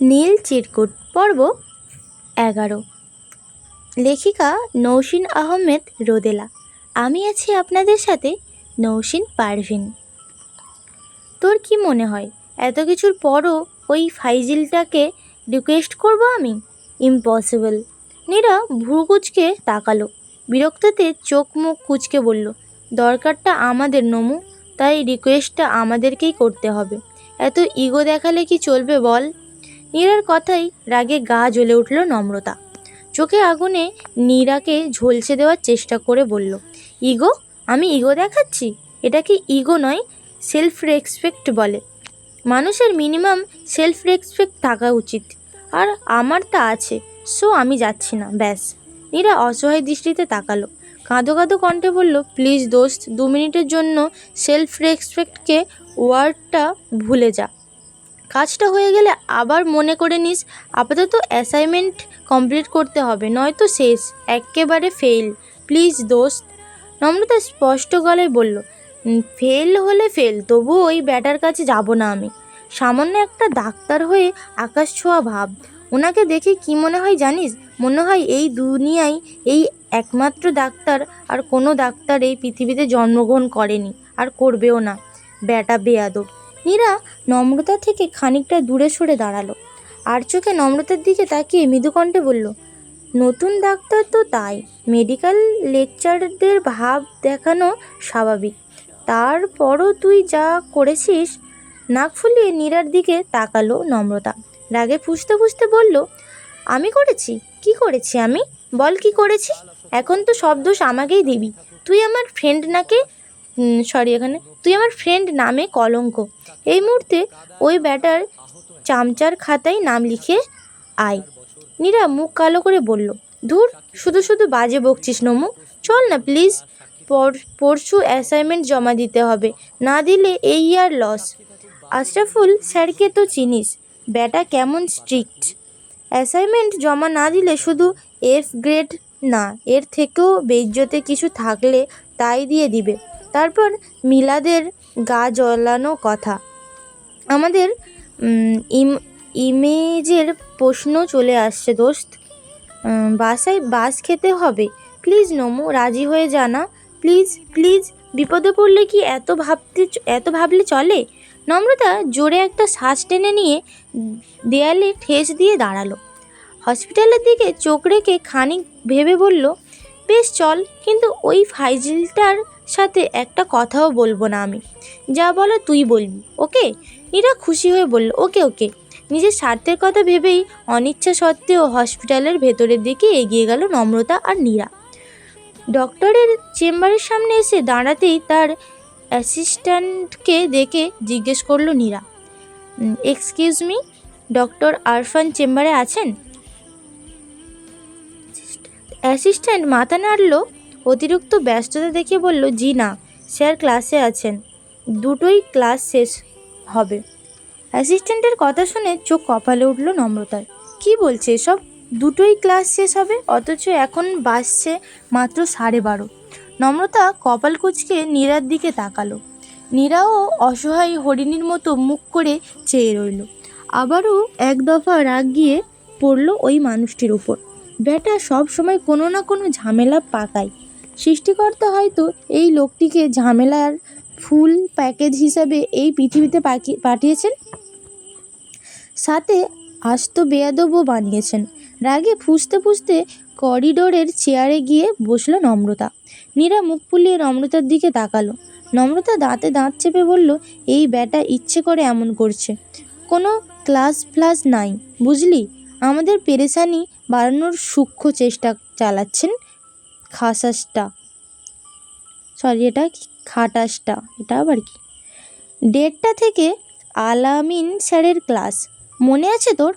নীল চিরকুট পর্ব এগারো। লেখিকা নৌসিন আহমেদ রোদেলা। আমি আছি আপনাদের সাথে নৌসিন পারভিন। তোর কি মনে হয়? এত কিছুর পরও ওই ফাইজিলটাকে রিকোয়েস্ট করব আমি? ইম্পসিবল। নীরা ভ্রু কুচকে তাকালো। বিরক্ততে চোখ মুখ কুচকে বলল, দরকারটা আমাদের নমু, তাই রিকোয়েস্টটা আমাদেরকেই করতে হবে। এত ইগো দেখালে কি চলবে বল? নীরার কথাই রাগে গা জ্বলে উঠল নম্রতা। চোখে আগুনে নীরাকে ঝলসে দেওয়ার চেষ্টা করে বলল, ইগো, আমি ইগো দেখাচ্ছি? এটাকে ইগো নয় সেলফ রেসপেক্ট বলে। মানুষের মিনিমাম সেলফ রেসপেক্ট থাকা উচিত। আর আমার তা আছে, সো আমি যাচ্ছি না, ব্যাস। নীরা অসহায় দৃষ্টিতে তাকালো। কাঁদো কাঁদো কণ্ঠে বলল, প্লিজ দোস্ত, দু মিনিটের জন্য সেলফ রেসপেক্টকে ওয়ার্ডটা ভুলে যা। কাজটা হয়ে গেলে আবার মনে করে নিস, আপাতত অ্যাসাইনমেন্ট কমপ্লিট করতে হবে, নয়তো শেষ একেবারে ফেল প্লিজ দোস্ত। নম্রতা স্পষ্ট গলায় বলল ফেল হলে ফেল তবু ওই ব্যাটার কাছে যাব না আমি। সামান্য একটা ডাক্তার হয়ে আকাশ ছোঁয়া ভাব। ওনাকে দেখে কি মনে হয় জানিস? মনে হয় এই দুনিয়ায় এই একমাত্র ডাক্তার আর কোনো ডাক্তার এই পৃথিবীতে জন্মগ্রহণ করেনি, আর করবেও না। ব্যাটা বেয়াদব। নীরা নম্রতা থেকে খানিকটা দূরে সরে দাঁড়াল। আর চোখে নম্রতার দিকে তাকিয়ে মৃদুকণ্ঠে বলল, নতুন ডাক্তার তো তাই। মেডিকেল লেকচারদের ভাব দেখানো স্বাভাবিক। তারপরও তুই যা করেছিস, নাক ফুলিয়ে নীরার দিকে তাকালো নম্রতা। রাগে ফুসতে ফুসতে বলল, আমি করেছি? কি করেছি আমি? বল কি করেছি এখন তো সব দোষ আমাকেই দিবি। তুই আমার ফ্রেন্ড নাকে? সরি এখানে। তুই আমার ফ্রেন্ড নামে কলঙ্ক। এই মুহূর্তে ওই ব্যাটার চামচার খাতায় নাম লিখে আয়। নীরা মুখ কালো করে বলল, ধুর, শুধু শুধু বাজে বকছিস নমু। চল না প্লিজ পর, পরশু অ্যাসাইনমেন্ট জমা দিতে হবে। না দিলে এই ইয়ার লস আশরাফুল, স্যারকে তো চিনিস। ব্যাটা কেমন স্ট্রিক্ট অ্যাসাইনমেন্ট জমা না দিলে শুধু এফ গ্রেড না, এর থেকেও বেজ্জতে কিছু থাকলে তাই দিয়ে দিবে। তারপর মিলাদের গা জ্বলানো কথা। আমাদের ইম, ইমেজের প্রশ্ন চলে আসছে, দোস্ত। বাসায় বাস খেতে হবে। প্লিজ নমু, রাজি হয়ে জানা। প্লিজ প্লিজ, বিপদে পড়লে কি এত ভাবতে এত ভাবলে চলে? নম্রতা জোরে একটা শ্বাস টেনে নিয়ে দেয়ালে ঠেস দিয়ে দাঁড়াল। হসপিটালের দিকে চোখ রেখে খানিক ভেবে বলল, বেশ চল, কিন্তু ওই ফাইজিলটার সাথে একটা কথাও বলব না আমি। যা বলো তুই বলবি, ওকে? নীরা খুশি হয়ে বলল, ওকে ওকে। নিজের স্বার্থের কথা ভেবেই অনিচ্ছা সত্ত্বেও হসপিটালের ভেতরের দিকে এগিয়ে গেল নম্রতা আর নীরা। ডক্টরের চেম্বারের সামনে এসে দাঁড়াতেই তার অ্যাসিস্ট্যান্টকে দেখে জিজ্ঞেস করল Nira. Excuse me, doctor Arfan চেম্বারে আছেন? অ্যাসিস্ট্যান্ট মাথা নাড়ল অতিরিক্ত ব্যস্ততা দেখে বলল, জি না, স্যার ক্লাসে আছেন। দুটোই ক্লাস শেষ হবে। অ্যাসিস্ট্যান্টের কথা শুনে চোখ কপালে উঠল নম্রতার। কি বলছে সব দুটোই ক্লাস শেষ হবে? অথচ এখন বাসছে মাত্র সাড়ে বারো। নম্রতা কপাল কুচকে নীরার দিকে তাকালো। নীরাও অসহায় হরিণীর মতো মুখ করে চেয়ে রইল। আবারও এক দফা রাগ গিয়ে পড়ল ওই মানুষটির ওপর ব্যাটা সব সময় কোনো না কোনো ঝামেলা পাকায়। সৃষ্টিকর্তা হয়তো এই লোকটিকে ঝামেলার ফুল প্যাকেজ হিসাবে এই পৃথিবীতে পাঠিয়েছেন। সাথে আস্ত বেয়াদবও বানিয়েছেন। রাগে ফুসতে ফুসতে করিডোরের চেয়ারে গিয়ে বসল নম্রতা। নীরা মুখ ফুলিয়ে নম্রতার দিকে তাকালো। নম্রতা দাঁতে দাঁত চেপে বলল, এই ব্যাটা ইচ্ছে করে এমন করছে। কোনো ক্লাস ফ্লাস নাই, বুঝলি? আমাদের পেরেশানি বাড়ানোর সূক্ষ্ম চেষ্টা চালাচ্ছেন। খাসাসটা। সরি এটা খাটাসটা। এটা আবার কি? দেড়টা থেকে আলামিন স্যারের ক্লাস। মনে আছে তোর?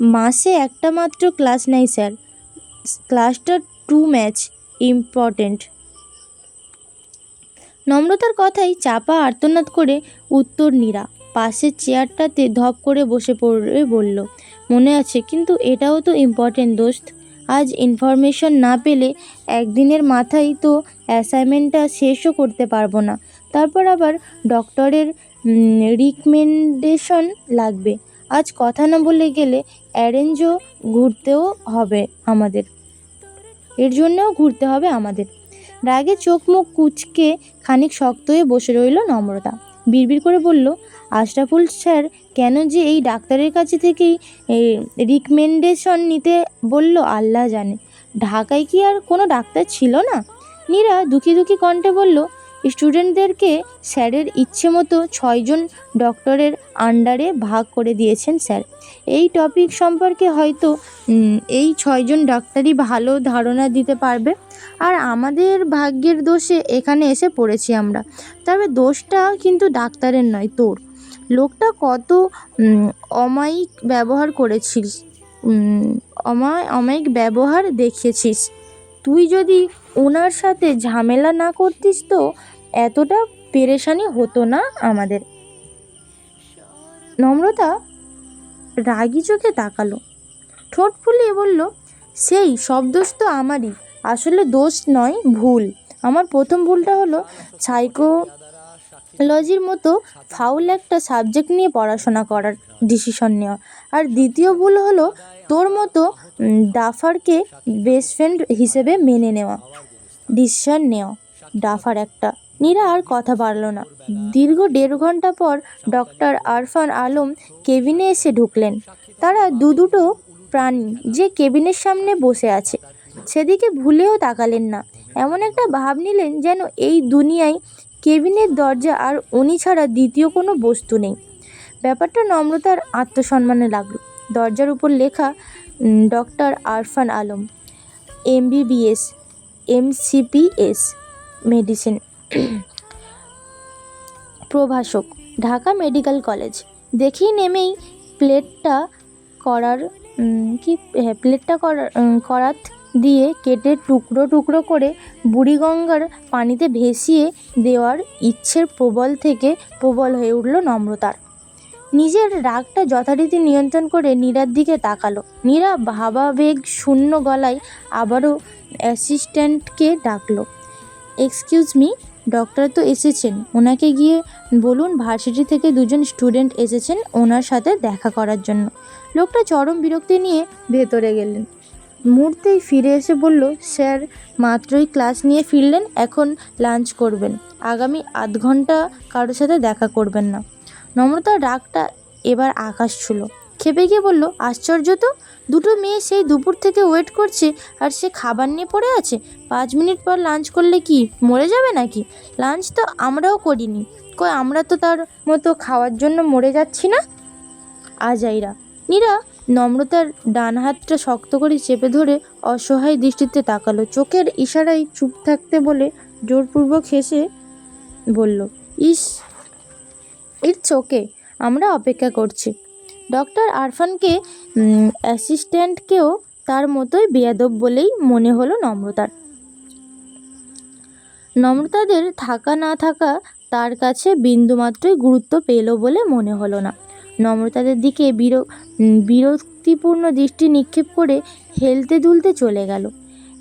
মাসে একটা মাত্র ক্লাস নেই স্যার। ক্লাসটা টু ম্যাচ, ইম্পর্টেন্ট। নম্রতার কথাই চাপা আর্তনাদ করে উত্তর নীরা। পাশের চেয়ারটাতে ধপ করে বসে পড়ে বলল, মনে আছে, কিন্তু এটাও তো ইম্পর্টেন্ট দোস্ত। আজ ইনফরমেশন না পেলে একদিনের মাথায় তো অ্যাসাইনমেন্টটা শেষও করতে পারব না। তারপর আবার ডক্টরের রিকমেন্ডেশন লাগবে। আজ কথা না বলে গেলে অ্যারেঞ্জও ঘুরতেও হবে আমাদের। এর জন্যও ঘুরতে হবে আমাদের। রাগে চোখ মুখ কুচকে খানিক শক্ত হয়ে বসে রইল নম্রতা। বিড়বিড় করে বলল, আশরাফুল স্যার, কেন যে এই ডাক্তারের কাছে থেকেই রিকমেন্ডেশন নিতে বলল আল্লাহ জানে। ঢাকায় কি আর কোনো ডাক্তার ছিল না? নীরা দুঃখী দুঃখী কণ্ঠে বলল স্টুডেন্টদেরকে স্যারের ইচ্ছে মতো ছয়জন ডক্টরের আন্ডারে ভাগ করে দিয়েছেন স্যার। এই টপিক সম্পর্কে হয়তো এই ছয়জন ডাক্তারই ভালো ধারণা দিতে পারবে। আর আমাদের ভাগ্যের দোষে এখানে এসে পড়েছি আমরা। তবে দোষটা কিন্তু ডাক্তারের নয়, তোর। লোকটা কত অমায়িক ব্যবহার করেছিস অমায়, অমায়িক ব্যবহার দেখিয়েছিস। তুই যদি ওনার সাথে ঝামেলা না করতিস তো এতটা পেরেশানি হতো না আমাদের। নম্রতা রাগি চোখে তাকালো। ঠোঁট ফুলিয়ে বলল, সেই, সব দোষ তো আমারই। আসলে দোষ নয়, ভুল। আমার প্রথম ভুলটা হলো সাইকোলজির মতো ফাউল একটা সাবজেক্ট নিয়ে পড়াশোনা করার ডিসিশন নেওয়া। আর দ্বিতীয় ভুল হলো তোর মতো ডাফারকে বেস্ট ফ্রেন্ড হিসেবে মেনে নেওয়া। ডিসিশন নেওয়া, ডাফার একটা। নীরা আর কথা পারল না। দীর্ঘ দেড় ঘণ্টা পর ডক্টর আরফান আলম কেবিনে এসে ঢুকলেন। তারা দু দুটো প্রাণী যে কেবিনের সামনে বসে আছে, সেদিকে ভুলেও তাকালেন না। এমন একটা ভাব নিলেন যেন এই দুনিয়ায় কেবিনের দরজা আর উনি ছাড়া দ্বিতীয় কোনো বস্তু নেই। ব্যাপারটা নম্রতার আত্মসম্মানে লাগল। দরজার উপর লেখা doctor Arfan Alam, MBBS, MCPS, medicine. প্রভাষক, ঢাকা মেডিকেল কলেজ। দেখি নেমেই প্লেটটা করার কি হ্যাঁ প্লেটটা করার করাত দিয়ে কেটে টুকরো টুকরো করে বুড়িগঙ্গার পানিতে ভেসিয়ে দেওয়ার ইচ্ছের প্রবল থেকে প্রবল হয়ে উঠল নম্রতার। নিজের রাগটা যথারীতি নিয়ন্ত্রণ করে নীরার দিকে তাকালো। নীরা ভাবাবেগ শূন্য গলায় আবারও অ্যাসিস্ট্যান্টকে ডাকলো। এক্সকিউজ মি ডক্টর তো এসেছেন। ওনাকে গিয়ে বলুন ভার্সিটি থেকে দুজন স্টুডেন্ট এসেছেন ওনার সাথে দেখা করার জন্য। লোকটা চরম বিরক্তি নিয়ে ভেতরে গেলেন। মুহূর্তেই ফিরে এসে বলল, স্যার, মাত্রই ক্লাস নিয়ে ফিরলেন, এখন লাঞ্চ করবেন। আগামী আধ ঘণ্টা কারোর সাথে দেখা করবেন না। নম্রতার রাগটা এবার আকাশ ছুল। খেপে গিয়ে বলল, আশ্চর্য তো, দুটো মেয়ে সেই দুপুর থেকে ওয়েট করছে আর সে খাবার নিয়ে পড়ে আছে। পাঁচ মিনিট পর লাঞ্চ করলে কি, মরে যাবে নাকি? লাঞ্চ তো আমরাও করিনি। কই, আমরা তো তার মতো খাওয়ার জন্য মরে যাচ্ছি না? আজাইরা, নীরা নম্রতার ডান হাতটা শক্ত করে চেপে ধরে অসহায় দৃষ্টিতে তাকালো। চোখের ইশারায় চুপ থাকতে বলে জোরপূর্বক হেসে বলল, ইস ইটস ওকে আমরা অপেক্ষা করছি। ডক্টর আরফানকে অ্যাসিস্ট্যান্টকেও তার মতোই বেয়াদব বলেই মনে হলো নম্রতার। নম্রতাদের থাকা না থাকা তার কাছে বিন্দুমাত্রই গুরুত্ব পেল বলে মনে হলো না। নম্রতাদের দিকে বির বিরক্তিপূর্ণ দৃষ্টি নিক্ষেপ করে হেলতে দুলতে চলে গেল।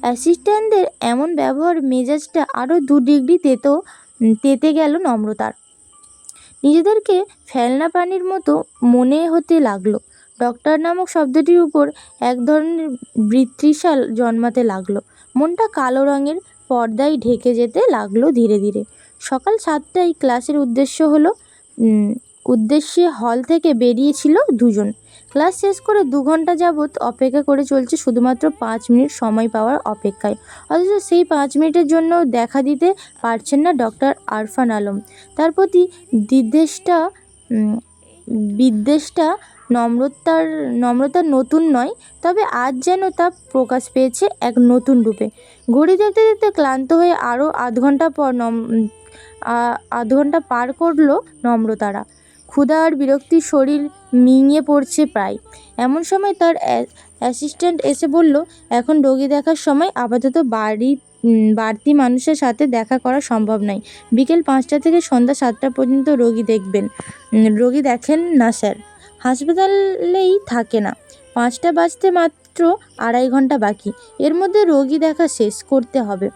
অ্যাসিস্ট্যান্টদের এমন ব্যবহার মেজাজটা আরও দু ডিগ্রি তেতো তেতে গেল নম্রতার। নিজেদেরকে ফেলনা প্রাণীর মতো মনে হতে লাগল। ডক্টর নামক শব্দটির উপর এক ধরনের বৃত্তিশাল জন্মাতে লাগল। মনটা কালো রঙের পর্দায় ঢেকে যেতে লাগল ধীরে ধীরে। সকাল সাতটায় ক্লাসের উদ্দেশ্য হলো উদ্দেশ্যে হল থেকে বেরিয়েছিল দুজন। ক্লাস শেষ করে দু ঘণ্টা যাবৎ অপেক্ষা করে চলছে শুধুমাত্র পাঁচ মিনিট সময় পাওয়ার অপেক্ষায়। অথচ সেই পাঁচ মিনিটের জন্য দেখা দিতে পারছেন না ডক্টর আরফান আলম। তার প্রতি বিদ্বেষটা বিদ্বেষটা নম্রতার নম্রতার নতুন নয়, তবে আজ যেন তা প্রকাশ পেয়েছে এক নতুন রূপে। ঘড়ি দেখতে দেখতে ক্লান্ত হয়ে আরও আধ ঘণ্টা পর নম আধ ঘণ্টা পার করল নম্রতারা। ক্ষুধা আর বিরক্তির শরীর মিঙে পড়ছে প্রায়। এমন সময় তার অ্যা- অ্যাসিস্ট্যান্ট এসে বলল, এখন রোগী দেখার সময় আপাতত বাড়ি বাড়তি মানুষের সাথে দেখা করা সম্ভব নয়। বিকেল পাঁচটা থেকে সন্ধ্যা সাতটা পর্যন্ত রোগী দেখবেন। রোগী দেখেন না, স্যার। হাসপাতালেই থাকে না। পাঁচটা বাজতে মাত্র আড়াই ঘণ্টা বাকি। এর মধ্যে রোগী দেখা শেষ করতে হবে।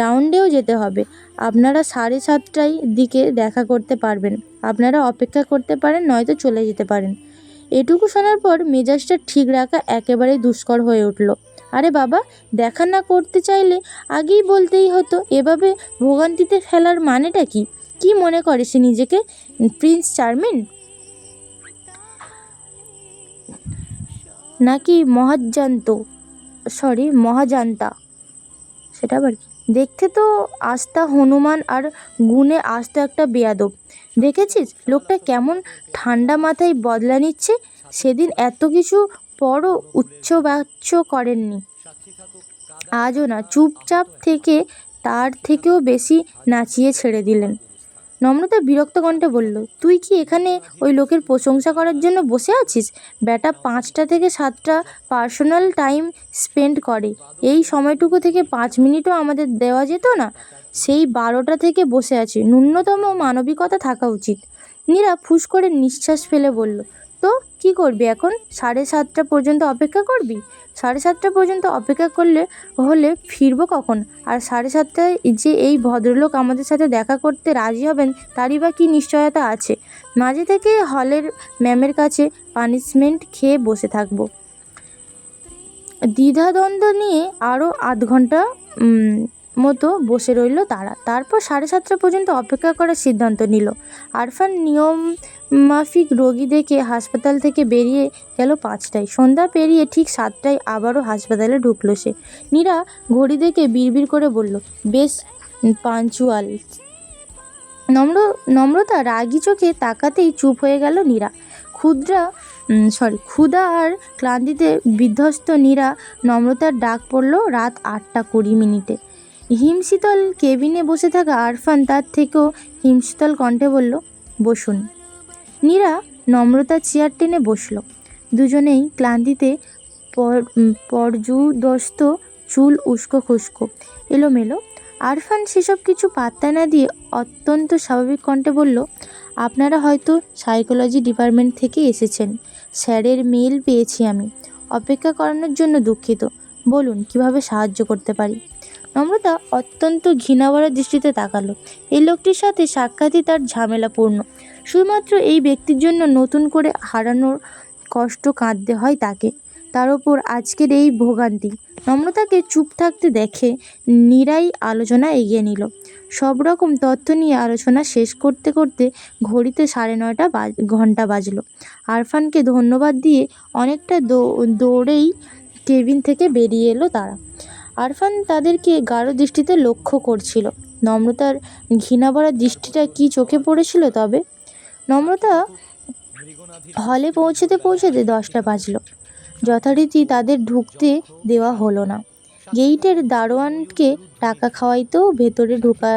রাউন্ডেও যেতে হবে। আপনারা সাড়ে সাতটায় দিকে দেখা করতে পারবেন। আপনারা অপেক্ষা করতে পারেন, নয়তো চলে যেতে পারেন। এটুকু শোনার পর মেজাজটা ঠিক রাখা একেবারে দুষ্কর হয়ে উঠল। আরে বাবা, দেখা না করতে চাইলে আগেই বলতেই হতো, এভাবে ভোগান্তিতে ফেলার মানেটা কি? কি মনে করে সে নিজেকে? Prince charming? নাকি মহাজান্ত সরি মহাজান্তা। সেটা আবার কি? দেখতে তো আস্থা হনুমান আর গুণে আস্ত একটা বেয়াদব। দেখেছিস? লোকটা কেমন ঠান্ডা মাথায় বদলা নিচ্ছে? সেদিন এত কিছু পরও উচ্চবাচ্য করেননি। আজও না, চুপচাপ থেকে তার থেকেও বেশি নাচিয়ে ছেড়ে দিলেন। নম্রতা বিরক্ত কণ্ঠে বলল, তুই কি এখানে ওই লোকের প্রশংসা করার জন্য বসে আছিস? ব্যাটা পাঁচটা থেকে সাতটা পার্সোনাল টাইম স্পেন্ড করে। এই সময়টুকু থেকে পাঁচ মিনিটও আমাদের দেওয়া যেত না। সেই বারোটা থেকে বসে আছি। ন্যূনতম মানবিকতা থাকা উচিত। নীরা ফুস করে নিঃশ্বাস ফেলে বলল কি করবি এখন? সাড়ে সাতটা পর্যন্ত অপেক্ষা করবি? সাড়ে সাতটা পর্যন্ত অপেক্ষা করলে, হলে ফিরবো কখন? আর সাড়ে সাতটায় যে এই ভদ্রলোক আমাদের সাথে দেখা করতে রাজি হবেন, তারই বা কী নিশ্চয়তা আছে? মাঝে থেকে হলের ম্যামের কাছে পানিশমেন্ট খেয়ে বসে থাকব। দ্বিধাদ্বন্দ্ব নিয়ে আরও আধ ঘণ্টা মতো বসে রইল তারা। তারপর সাড়ে সাতটা পর্যন্ত অপেক্ষা করার সিদ্ধান্ত নিল। আরফান নিয়ম মাফিক রোগী দেখে হাসপাতাল থেকে বেরিয়ে গেল পাঁচটায়। সন্ধ্যা পেরিয়ে ঠিক সাতটায় আবারও হাসপাতালে ঢুকলো সে। নীরা ঘড়ি দেখে বিড়বিড় করে বলল, বেশ, পাঞ্চুয়াল। নম্র, নম্রতা রাগি চোখে তাকাতেই চুপ হয়ে গেল নীরা। ক্ষুদ্রা সরি ক্ষুধা আর ক্লান্তিতে বিধ্বস্ত নীরা নম্রতার ডাক পড়ল রাত আটটা কুড়ি মিনিটে। হিমশীতল কেবিনে বসে থাকা আরফান তার থেকেও হিমশীতল কণ্ঠে বলল, বসুন। নীরা নম্রতা চেয়ার টেনে বসল। দুজনেই ক্লান্তিতে পর- পর্যুদস্ত চুল উস্কো খুস্কো। এলোমেলো। আরফান সেসব কিছু পাত্তা না দিয়ে অত্যন্ত স্বাভাবিক কণ্ঠে বলল, আপনারা হয়তো সাইকোলজি ডিপার্টমেন্ট থেকে এসেছেন। স্যারের মেল পেয়েছি আমি। অপেক্ষা করানোর জন্য দুঃখিত। বলুন, কীভাবে সাহায্য করতে পারি? নম্রতা অত্যন্ত ঘৃণাভরা দৃষ্টিতে তাকালো। এই লোকটির সাথে সাক্ষাৎই তার ঝামেলাপূর্ণ। শুধুমাত্র এই ব্যক্তির জন্য নতুন করে হারানোর কষ্ট কাঁদতে হয় তাকে। তার ওপর আজকের এই ভোগান্তি। নম্রতাকে চুপ থাকতে দেখে নিরাই আলোচনা এগিয়ে নিল। সব রকম তথ্য নিয়ে আলোচনা শেষ করতে করতে ঘড়িতে সাড়ে নয়টা ঘণ্টা বাজলো। আরফানকে ধন্যবাদ দিয়ে অনেকটা দৌড়েই কেবিন থেকে বেরিয়ে এলো তারা। আরফান তাদেরকে গাঢ় দৃষ্টিতে লক্ষ্য করছিল। নম্রতার ঘৃণাভরা দৃষ্টিটা কি চোখে পড়েছিল তবে? নম্রতা হলে পৌঁছতে পৌঁছতে দশটা বাজলো। যথারীতি তাদের ঢুকতে দেওয়া হলো না। গেইটের দারোয়ানকে টাকা খাওয়াইতেও ভেতরে ঢোকা,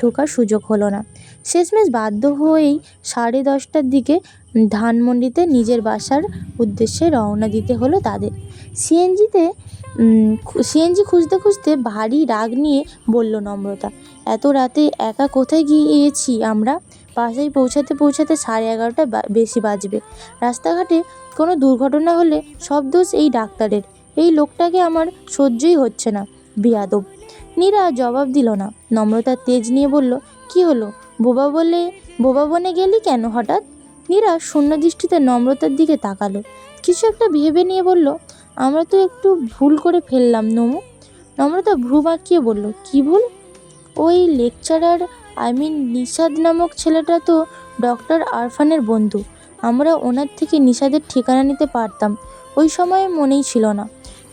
ঢোকার সুযোগ হলো না। শেষমেশ বাধ্য হয়েই সাড়ে দশটার দিকে ধানমন্ডিতে নিজের বাসার উদ্দেশ্যে রওনা দিতে হলো তাদের। সিএনজিতে সিএনজি খুঁজতে খুঁজতে ভারী রাগ নিয়ে বলল নম্রতা, এত রাতে একা কোথায় গিয়েছি আমরা? বাসায় পৌঁছাতে পৌঁছাতে সাড়ে এগারোটা বেশি বাজবে। রাস্তাঘাটে কোনো দুর্ঘটনা হলে সব দোষ এই ডাক্তারের। এই লোকটাকে আমার সহ্যই হচ্ছে না। বিয়াদব। নীরা জবাব দিল না। নম্রতা তেজ নিয়ে বলল, কি হলো? বোবা বলে, বোবা বনে গেলি কেন হঠাৎ? নীরা শূন্য দৃষ্টিতে নম্রতার দিকে তাকালো। কিছু একটা ভেবে নিয়ে বলল, আমরা তো একটু ভুল করে ফেললাম, নমু। নম্রতা ভ্রু বাঁকিয়ে বলল, কি ভুল? ওই লেকচারার, আই মিন নিষাদ নামক ছেলেটা তো ডক্টর আরফানের বন্ধু। আমরা ওনার থেকে নিষাদের ঠিকানা নিতে পারতাম। ওই সময়ে মনেই ছিল না।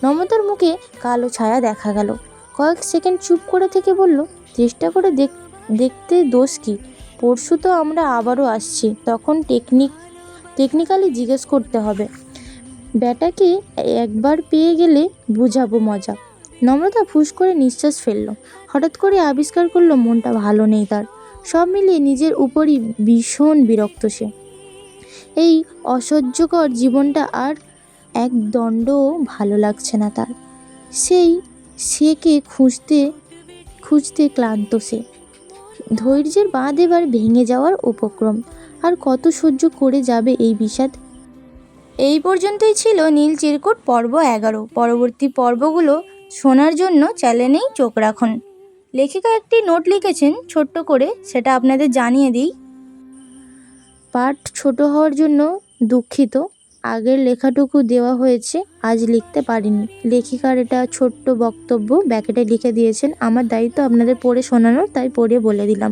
নম্রতার মুখে কালো ছায়া দেখা গেল। কয়েক সেকেন্ড চুপ করে থেকে বলল, চেষ্টা করে দেখ, দেখতে দোষ কি? পরশু তো আমরা আবারও আসছি, তখন টেকনিক, টেকনিক্যালি জিজ্ঞেস করতে হবে। ব্যাটাকে একবার পেয়ে গেলে বুঝাবো মজা। নম্রতা ফুস করে নিঃশ্বাস ফেলল। হঠাৎ করে আবিষ্কার করল মনটা ভালো নেই তার। সব মিলিয়ে নিজের উপরই ভীষণ বিরক্ত সে। এই অসহ্যকর জীবনটা আর এক দণ্ডও ভালো লাগছে না তার। সেই, সেকে খুঁজতে খুঁজতে ক্লান্ত সে। ধৈর্যের বাঁধ এবার ভেঙে যাওয়ার উপক্রম। আর কত সহ্য করে যাবে এই বিষাদ? এই পর্যন্তই ছিল নীল চিরকুট পর্ব এগারো। পরবর্তী পর্বগুলো শোনার জন্য চ্যানেলেই চোখ রাখুন। লেখিকা একটি নোট লিখেছেন, ছোট্ট করে, সেটা আপনাদের জানিয়ে দিই। পাঠ ছোট হওয়ার জন্য দুঃখিত। আগের লেখাটুকু দেওয়া হয়েছে, আজ লিখতে পারিনি। লেখিকার এটা ছোট্ট বক্তব্য, ব্যাকেটে লিখে দিয়েছেন। আমার দায়িত্ব আপনাদের পড়ে শোনানোর তাই পড়ে বলে দিলাম।